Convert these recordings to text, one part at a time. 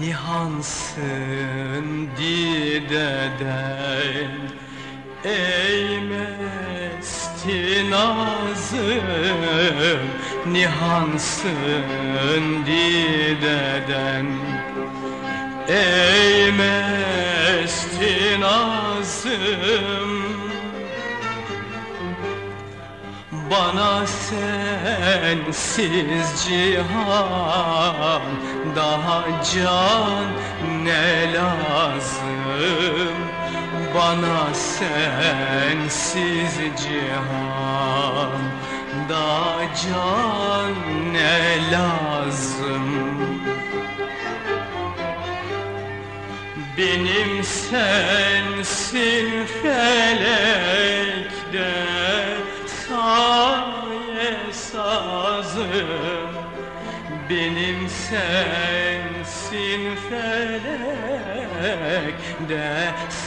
nihansın dideden Ey mesti nazım nihansın dideden Ey mesti nazım bana sensiz cihan daha can ne lazım? Bana sensiz cihan daha can ne lazım? Benim sensin felekte sazım Benim sensin felekte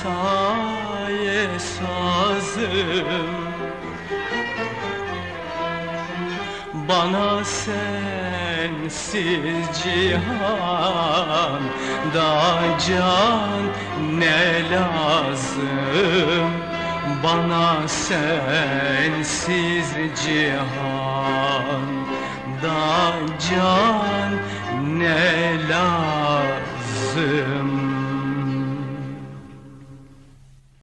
saye sazım. Bana sensiz cihan da can ne lazım? Bana sensiz cihan da can ne lazım